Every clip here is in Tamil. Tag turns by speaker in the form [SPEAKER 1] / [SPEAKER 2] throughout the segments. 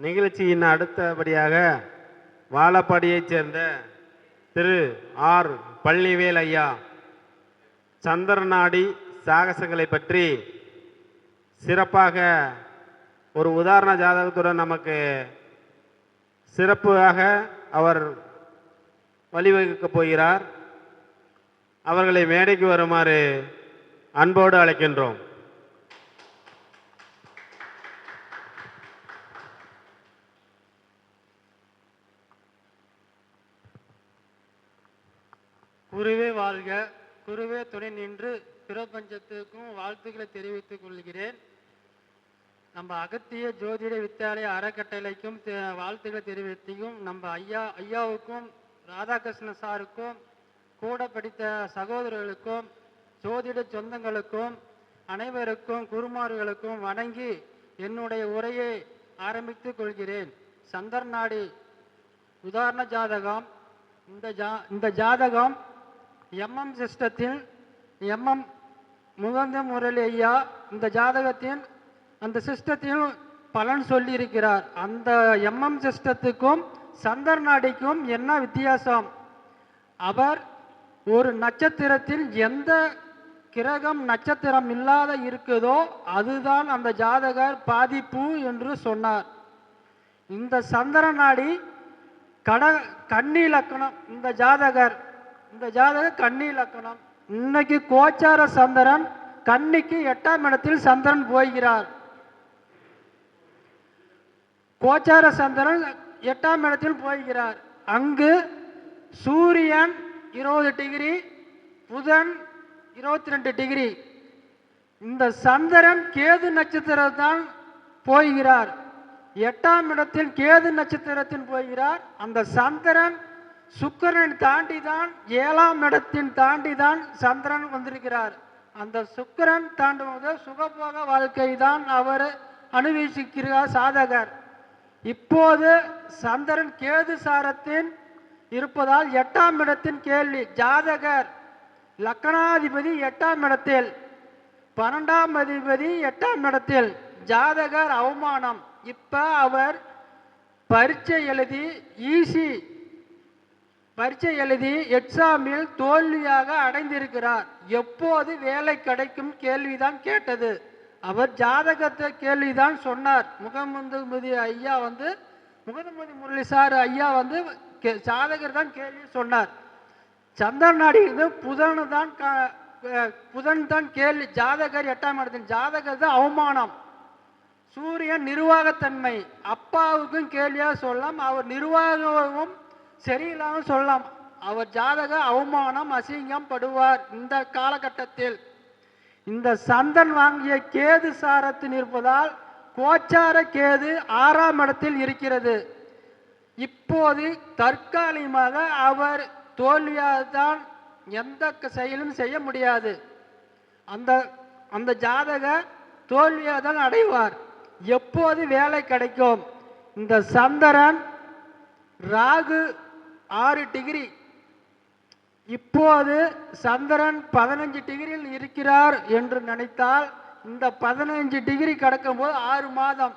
[SPEAKER 1] நிகழ்ச்சியின் அடுத்தபடியாக வாழப்பாடியைச் சேர்ந்த திரு ஆர். பள்ளிவேல் ஐயா. சந்திரநாடி சாகசங்களை பற்றி சிறப்பாக ஒரு உதாரண ஜாதகத்துடன் நமக்கு சிறப்பாக அவர் வழிவகுக்கப் போகிறார். அவர்களை மேடைக்கு வருமாறு அன்போடு அழைக்கின்றோம்.
[SPEAKER 2] குருவே வாழ்க. குருவே துணை நின்று பிரபஞ்சத்துக்கும் வாழ்த்துக்களை தெரிவித்துக் கொள்கிறேன். நம்ம அகத்திய ஜோதிட வித்தியாலய அறக்கட்டளைக்கும் தெ- வாழ்த்துக்களை தெரிவித்தையும் நம்ம ஐயா ஐயாவுக்கும் ராதாகிருஷ்ண சாருக்கும் கூட படித்த சகோதரர்களுக்கும் ஜோதிட சொந்தங்களுக்கும் அனைவருக்கும் குருமார்களுக்கும் வணங்கி என்னுடைய உரையை ஆரம்பித்துக் கொள்கிறேன். சந்தர்நாடி உதாரண ஜாதகம். இந்த ஜா இந்த ஜாதகம் எம்எம் சிஸ்டத்தில் எம்எம் முகந்த முரளி ஐயா இந்த ஜாதகத்தின் அந்த சிஸ்டத்தில் பலன் சொல்லியிருக்கிறார். அந்த எம்எம் சிஸ்டத்துக்கும் சந்தர் நாடிக்கும் என்ன வித்தியாசம்? அவர் ஒரு நட்சத்திரத்தில் எந்த கிரகம் நட்சத்திரம் இல்லாத இருக்குதோ அதுதான் அந்த ஜாதகர் பாதிப்பு என்று சொன்னார். இந்த சந்திர நாடி கட கன்னி லக்கணம் இந்த ஜாதகர் இந்த ஜாதகம் கன்னி இலக்கணம் இன்னைக்கு கோச்சார சந்திரன் கன்னிக்கு எட்டாம் இடத்தில் சந்திரன் போகிறார். கோச்சார சந்திரன் எட்டாம் இடத்தில் போகிறார். அங்கு சூரியன் இருபது டிகிரி புதன் இருபத்தி ரெண்டு டிகிரி. இந்த சந்திரன் கேது நட்சத்திரத்தான் போகிறார். எட்டாம் இடத்தில் கேது நட்சத்திரத்தில் போகிறார். அந்த சந்திரன் சுக்கரன் தாண்டி தான் ஏழாம் இடத்தின் தாண்டி தான் சந்திரன் வந்திருக்கிறார். அந்த சுக்கரன் தாண்டும்போது சுகபோக வாழ்க்கை தான் அவர் அனுபவிக்கிறார் சாதகர். இப்போது சந்திரன் கேது சாரத்தின் இருப்பதால் எட்டாம் இடத்தின் கேள்வி ஜாதகர் லக்கணாதிபதி எட்டாம் இடத்தில் பன்னெண்டாம் அதிபதி எட்டாம் இடத்தில் ஜாதகர் அவமானம். இப்போ அவர் பரீட்சை எழுதி ஈசி பரீட்சை எழுதி எக்ஸாமில் தோல்வியாக அடைந்திருக்கிறார். எப்போது வேலை கிடைக்கும் கேள்விதான் கேட்டது. அவர் ஜாதகத்தை கேள்விதான் சொன்னார். முகமதுமதி ஐயா வந்து முகமது முரளி சார் ஐயா வந்து கே- ஜாதகர் தான் கேள்வி சொன்னார். சந்திரநாடி இது புதனு தான் புதன் தான் கேள்வி ஜாதகர் எட்டாம் இடத்தின் ஜாதகர் தான் அவமானம். சூரியன் நிர்வாகத்தன்மை. அப்பாவுக்கும் கேள்வியாக சொல்லலாம் அவர் நிர்வாகமும் சரியில்லாமல் சொல்லலாம். அவர் ஜாதக அவமானம் அசிங்கம் படுவார். இந்த காலகட்டத்தில் இந்த சந்தன் வாங்கிய கேது சாரத்தில் இருப்பதால் கோச்சார கேது ஆறாம் இடத்தில் இருக்கிறது. இப்போது தற்காலிகமாக அவர் தோல்வியாக தான் எந்த க- செயலும் செய்ய முடியாது. அந்த அந்த ஜாதக தோல்வியாக தான் அடைவார். எப்போது வேலை கிடைக்கும்? இந்த சந்திரன் ராகு ஆறு டிகிரி. இப்போது சந்திரன் பதினஞ்சு டிகிரியில் இருக்கிறார் என்று நினைத்தால் இந்த பதினஞ்சு டிகிரி கடக்கும்போது ஆறு மாதம்.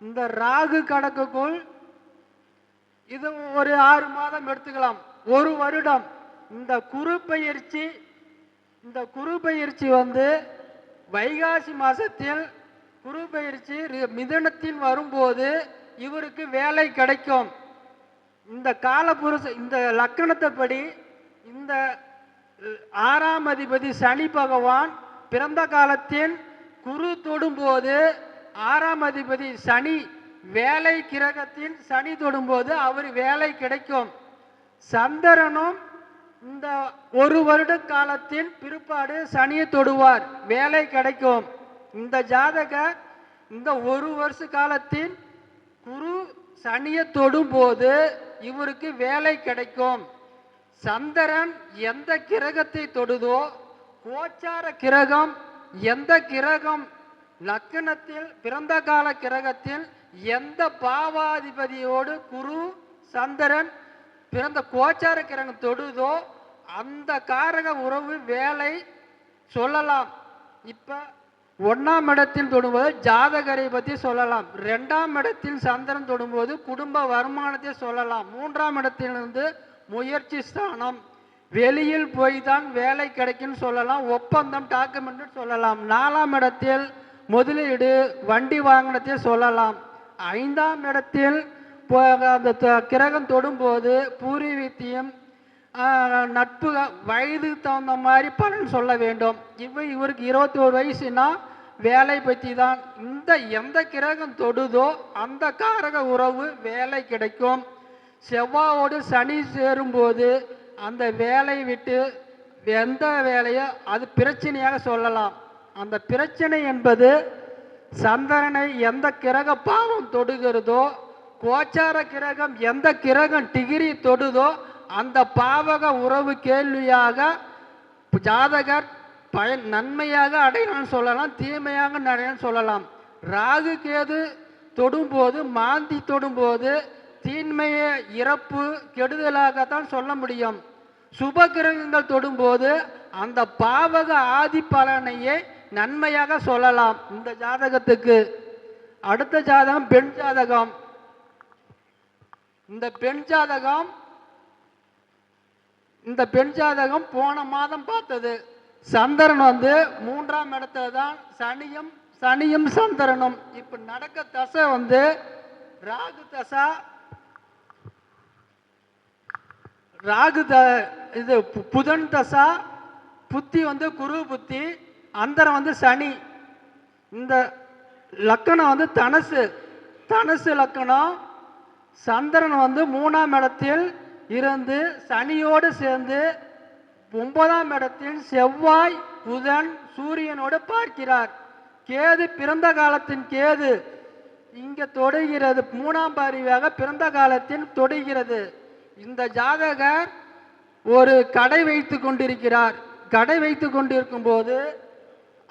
[SPEAKER 2] இந்த ராகு கடக்குக்குள் இது ஒரு ஆறு மாதம் எடுத்துக்கலாம். ஒரு வருடம். இந்த குரு பயிற்சி இந்த குரு பயிற்சி வந்து வைகாசி மாதத்தில் குரு பயிற்சி ரி- வரும்போது இவருக்கு வேலை கிடைக்கும். இந்த காலபுருஷ இந்த லக்கணத்தைப்படி இந்த ஆறாம் அதிபதி சனி பகவான் பிறந்த காலத்தில் குரு தொடும்போது ஆறாம் அதிபதி சனி வேலை கிரகத்தில் சனி தொடும்போது அவர் வேலை கிடைக்கும். சந்திரனும் இந்த ஒரு வருட காலத்தில் பிற்பாடு சனியை தொடுவார் வேலை கிடைக்கும். இந்த ஜாதக இந்த ஒரு வருஷ காலத்தில் குரு சனியை தொடும்போது இவருக்கு வேலை கிடைக்கும். சந்திரன் எந்த கிரகத்தை தொடுதோ கோச்சார கிரகம் எந்த கிரகம் லக்கணத்தில் பிறந்த கால கிரகத்தில் எந்த பாவாதிபதியோடு குரு சந்திரன் பிறந்த கோச்சார கிரகம் தொடுதோ அந்த காரக உறவு வேலை சொல்லலாம். இப்போ ஒன்றாம் இடத்தில் தொடும்போது ஜாதகரை பற்றி சொல்லலாம். ரெண்டாம் இடத்தில் சந்திரன் தொடும்போது குடும்ப வருமானத்தை சொல்லலாம். மூன்றாம் இடத்திலிருந்து முயற்சி ஸ்தானம். வெளியில் போய் தான் வேலை கிடைக்குன்னு சொல்லலாம். ஒப்பந்தம் டாக்குமெண்ட் சொல்லலாம். நாலாம் இடத்தில் முதலீடு வண்டி வாங்கினத்தை சொல்லலாம். ஐந்தாம் இடத்தில் அந்த த- கிரகம் தொடும்போது பூர்வீகத்தையும் நட்பு வயதுக்கு தகுந்த மாதிரி பலன் சொல்ல வேண்டும். இவன் இவருக்கு இருபத்தி ஒரு வயசுனா வேலை பற்றி தான். இந்த எந்த கிரகம் தொடுதோ அந்த காரக உறவு வேலை கிடைக்கும். செவ்வாவோடு சனி சேரும்போது அந்த வேலையை விட்டு எந்த வேலையோ அது பிரச்சனையாக சொல்லலாம். அந்த பிரச்சனை என்பது சந்திரனை எந்த கிரக பாவம் தொடுகிறதோ கோச்சார கிரகம் எந்த கிரகம் டிகிரி தொடுதோ அந்த பாவக உறவு கேள்வியாக ஜாதகர் பயன் நன்மையாக அடையணும்னு சொல்லலாம் தீமையாக அடையலாம்னு சொல்லலாம். ராகு கேது தொடும்போது மாந்தி தொடும்போது தீன்மையை இறப்பு கெடுதலாகத்தான் சொல்ல முடியும். சுப கிரகங்கள் தொடும்போது அந்த பாவக ஆதி பலனையே நன்மையாக சொல்லலாம் இந்த ஜாதகத்துக்கு. அடுத்த ஜாதகம் பெண் ஜாதகம். இந்த பெண் ஜாதகம் இந்த பெண் ஜாதகம் போன மாதம் பார்த்தது. சந்திரன் வந்து மூன்றாம் இடத்துல தான் சனியும் சனியும் சந்திரனும். இப்போ நடக்க தசை வந்து ராகு தசா. ராகு த இது புதன் தசா. புத்தி வந்து குரு புத்தி. அந்தரம் வந்து சனி. இந்த லக்கணம் வந்து தனசு. தனசு லக்கணம். சந்திரன் வந்து மூணாம் இடத்தில் இருந்து சனியோடு சேர்ந்து ஒன்பதாம் இடத்தில் செவ்வாய் புதன் சூரியனோடு பார்க்கிறார். கேது பிறந்த காலத்தின் கேது. இங்க தொடுகிறது மூணாம் பருவியாக பிறந்த காலத்தில் தொடுகிறது. இந்த ஜாதகர் ஒரு கடை வைத்து கொண்டிருக்கிறார். கடை வைத்து கொண்டிருக்கும் போது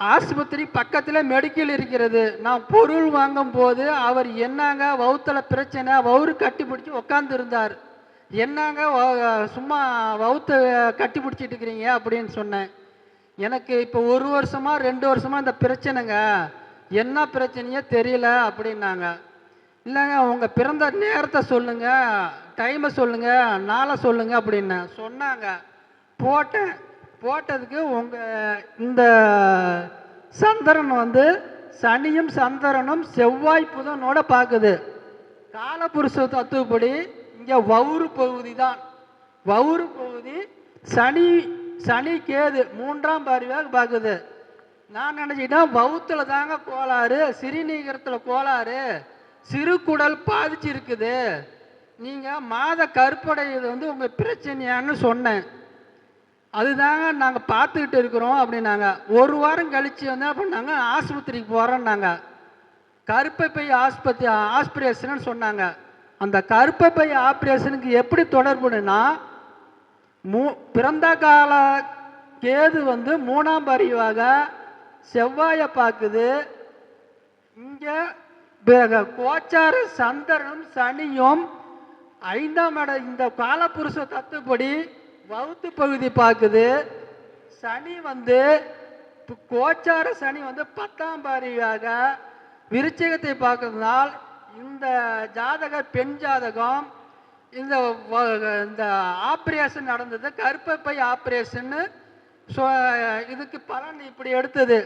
[SPEAKER 2] ஆஸ்பத்திரி பக்கத்தில் மெடிக்கல் இருக்கிறது. நான் பொருள் வாங்கும் போது அவர் என்னங்க வவுத்துல பிரச்சனை வவுறு கட்டி பிடிச்சி உட்காந்துருந்தார் என்னங்க சும்மா வவுத்த கட்டி பிடிச்சிட்டு இருக்கிறீங்க அப்படின்னு சொன்னேன். எனக்கு இப்போ ஒரு வருஷமா ரெண்டு வருஷமா இந்த பிரச்சனைங்க. என்ன பிரச்சனையோ தெரியல அப்படின்னாங்க. இல்லைங்க உங்க பிறந்த நேரத்தை சொல்லுங்க டைமை சொல்லுங்க நாளை சொல்லுங்க அப்படின்னு சொன்னாங்க. போட்டேன். போட்டதுக்கு உங்க இந்த சந்திரன் வந்து சனியும் சந்திரனும் செவ்வாய் புதனோட பார்க்குது. காலபுருஷ தத்துவப்படி இங்கே வவுறு பகுதி தான் வவுறு பகுதி சனி சனி கேது மூன்றாம் பார்வையாக பார்க்குது. நான் நினச்சிக்கிட்டேன் வவுத்தில் தாங்க கோளாறு சிறுநீகரத்தில் கோளாறு. சிறுகுடல் பாதிச்சிருக்குது. நீங்கள் மாத கருப்படை இது வந்து உங்கள் பிரச்சனையான்னு சொன்னேன். அதுதாங்க நாங்கள் பார்த்துக்கிட்டு இருக்கிறோம் அப்படின்னாங்க. ஒரு வாரம் கழித்து வந்து என்ன பண்ணாங்க ஆஸ்பத்திரிக்கு போகிறோன்னாங்க கருப்பை பை ஆஸ்பத்திரி ஆஸ்பிரேஷன் சொன்னாங்க. அந்த கருப்பப்பை ஆப்ரேஷனுக்கு எப்படி தொடர்புனா மூ பிறந்த கால கேது வந்து மூணாம் பரிவாக செவ்வாயை பார்க்குது. இங்கே கோச்சார சந்திரனும் சனியும் ஐந்தாம் இட இந்த காலப்புருஷ தத்துப்படி வவுத்து பகுதி பார்க்குது. சனி வந்து கோச்சார சனி வந்து பத்தாம் பாரியாக விருச்சிகத்தை பார்க்கறதுனால் இந்த ஜாதகர் பெண் ஜாதகம் இந்த இந்த ஆப்ரேஷன் நடந்தது கருப்பப்பை ஆப்ரேஷன் இதுக்கு பலன் இப்படி எடுத்தது.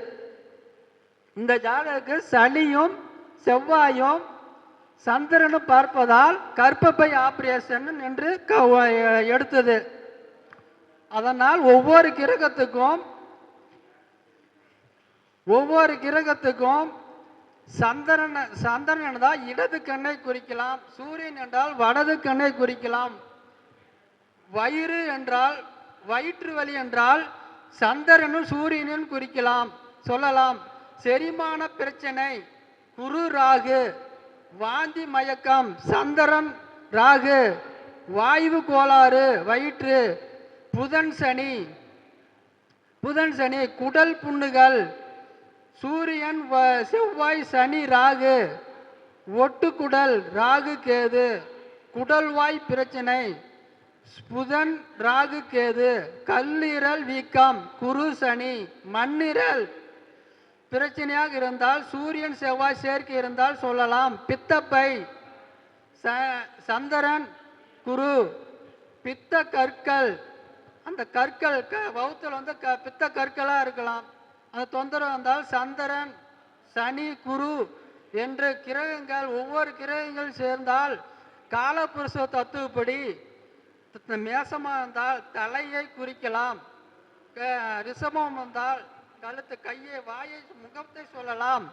[SPEAKER 2] இந்த ஜாதகத்துக்கு சனியும் செவ்வாயும் சந்திரனும் பார்ப்பதால் கற்பப்பை ஆப்ரேஷன் என்று க- எடுத்தது. அதனால் ஒவ்வொரு கிரகத்துக்கும் ஒவ்வொரு கிரகத்துக்கும் சந்திரன் சந்திரன் என்றால் இடது கண்ணை குறிக்கலாம் சூரியன் என்றால் வடது கண்ணை குறிக்கலாம். வயிறு என்றால் வயிற்று வலி என்றால் சந்திரனும் சூரியனும் குறிக்கலாம் சொல்லலாம். செரிமான பிரச்சனை குரு ராகு வாந்தி மயக்கம் சந்திரன் ராகு வாயு கோளாறு வயிற்று புதன் சனி புதன் சனி குடல் புண்ணுகள் சூரியன் வ- செவ்வாய் சனி ராகு. ஒட்டுக்குடல் ராகு கேது. குடல்வாய் பிரச்சனை. புதன் ராகு கேது. கல்லீரல் வீக்கம். குரு சனி. மண்ணீரல். பிரச்சனையாக இருந்தால் சூரியன் செவ்வாய் சேர்க்கை இருந்தால் சொல்லலாம். பித்தப்பை. ச- சந்திரன் குரு. பித்த கற்கள். அந்த கற்கள் க வவுத்தில் வந்து க பித்த கற்களாக இருக்கலாம். அந்த தொந்தரவு வந்தால் சந்திரன் சனி குரு என்று கிரகங்கள் ஒவ்வொரு கிரகங்கள் சேர்ந்தால் காலபுருஷ தத்துவப்படி மேசமாக இருந்தால் தலையை குறிக்கலாம். க- ரிஷபம் வந்தால் கழுத்து கையை வாயை முகத்தை சொல்லலாம்.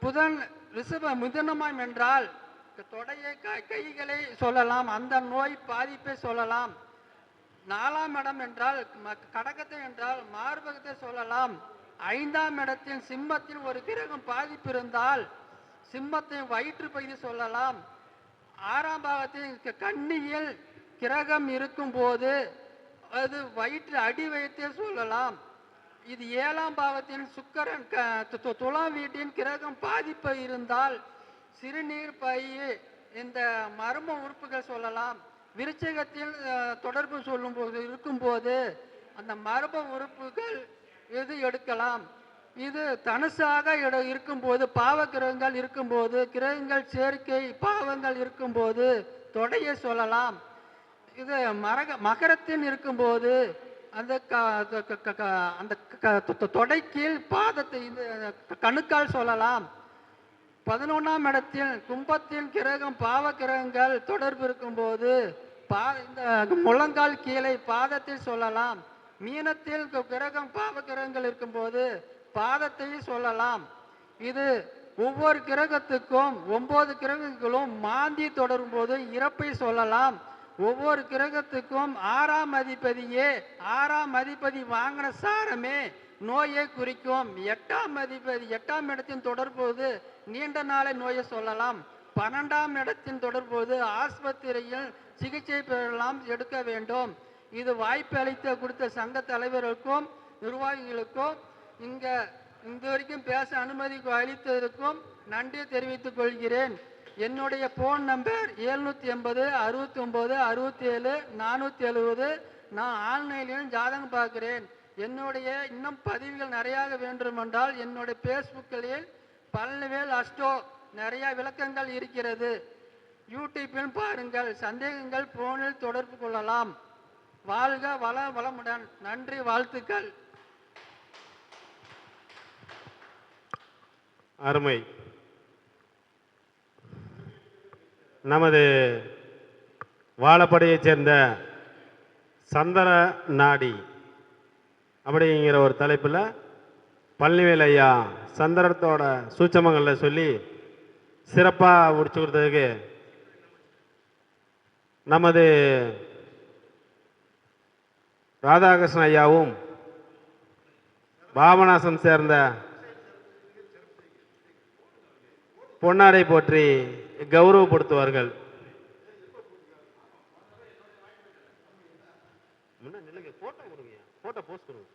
[SPEAKER 2] புதன் ரிஷப மிதுனமாம் என்றால் தொடையை கைகளை சொல்லலாம். அந்த நோய் பாதிப்பை சொல்லலாம். நாலாம் இடம் என்றால் கடகத்தை என்றால் மார்பகத்தை சொல்லலாம். ஐந்தாம் இடத்தில் சிம்மத்தில் ஒரு கிரகம் பாதிப்பு இருந்தால் சிம்மத்தின் வயிற்று பகுதி சொல்லலாம். ஆறாம் பாகத்தில் கண்ணியில் கிரகம் கிரகம் இருக்கும்போது அது வயிற்று அடி வைத்தே சொல்லலாம். இது ஏழாம் பாவத்தின் சுக்கரன் க- துலாம் வீட்டின் கிரகம் பாதிப்பு இருந்தால் சிறுநீர் பை இந்த மர்ம உறுப்புகள் சொல்லலாம். விருச்சகத்தில் தொடர்பு தொடர்பு சொல்லும்போது இருக்கும்போது அந்த மர்ம உறுப்புகள் இது எடுக்கலாம்? இது தனுசாக இருக்கும்போது பாவ கிரகங்கள் இருக்கும்போது கிரகங்கள் சேர்க்கை பாவங்கள் இருக்கும்போது தொடையை சொல்லலாம். இது மரக மகரத்தின் இருக்கும்போது அந்த க- க- க- அந்த க- தொ- தொடைக்கீழ் பாதத்தை இது கணுக்கால் சொல்லலாம். பதினொன்றாம் இடத்தில் கும்பத்தில் கிரகம் பாவ கிரகங்கள் தொடர்பு இருக்கும்போது பா இந்த முழங்கால் கீழே பாதத்தில் சொல்லலாம். மீனத்தில் கிரகம் பாவ கிரகங்கள் இருக்கும்போது பாதத்தையும் சொல்லலாம். இது ஒவ்வொரு கிரகத்துக்கும் ஒன்பது கிரகங்களும் மாந்தி தொடரும் போது இறப்பை சொல்லலாம். ஒவ்வொரு கிரகத்துக்கும் ஆறாம் அதிபதியே ஆறாம் அதிபதி வாங்கின சாரமே நோயை குறிக்கும். எட்டாம் அதிபதி எட்டாம் இடத்தின் தொடர்போது நீண்ட நாளை நோயை சொல்லலாம். பன்னெண்டாம் இடத்தின் தொடர்போது ஆஸ்பத்திரியில் சிகிச்சை பெறலாம் எடுக்க வேண்டும். இது வாய்ப்பு அளித்து கொடுத்த சங்க தலைவர்களுக்கும் நிர்வாகிகளுக்கும் இங்க இந்த வரைக்கும் பேச அனுமதி அளித்ததற்கும் நன்றி தெரிவித்துக் கொள்கிறேன். என்னுடைய ஃபோன் நம்பர் எழுநூற்றி எண்பது அறுபத்தி ஒம்பது அறுபத்தி ஏழு நானூற்றி எழுபது நான் ஆன்லைனிலும் ஜாதகம் பார்க்கிறேன். என்னுடைய இன்னும் பதிவுகள் நிறையாக வேண்டுமென்றால் என்னுடைய ஃபேஸ்புக்கில் பழனிவேல் அஸ்டோ நிறைய விளக்கங்கள் இருக்கிறது. யூடியூப்பில் பாருங்கள் சந்தேகங்கள் போனில் தொடர்பு கொள்ளலாம். வாழ்க வள வளமுடன். நன்றி வாழ்த்துக்கள்.
[SPEAKER 1] அருமை. நமது வாழப்படையைச் சேர்ந்த சந்தன நாடி அப்படிங்கிற ஒரு தலைப்பில் பழனிவேல் ஐயா சந்திரத்தோட சூச்சமங்களில் சொல்லி சிறப்பாக முடிச்சு கொடுத்ததுக்கு நமது ராதாகிருஷ்ண ஐயாவும் பாபநாசம் சேர்ந்த பொன்னாடை போற்றி கௌரவப்படுத்துவார்கள். முன்ன போட்டோ கொடுங்க போட்டோ போஸ்ட் கொடுங்க.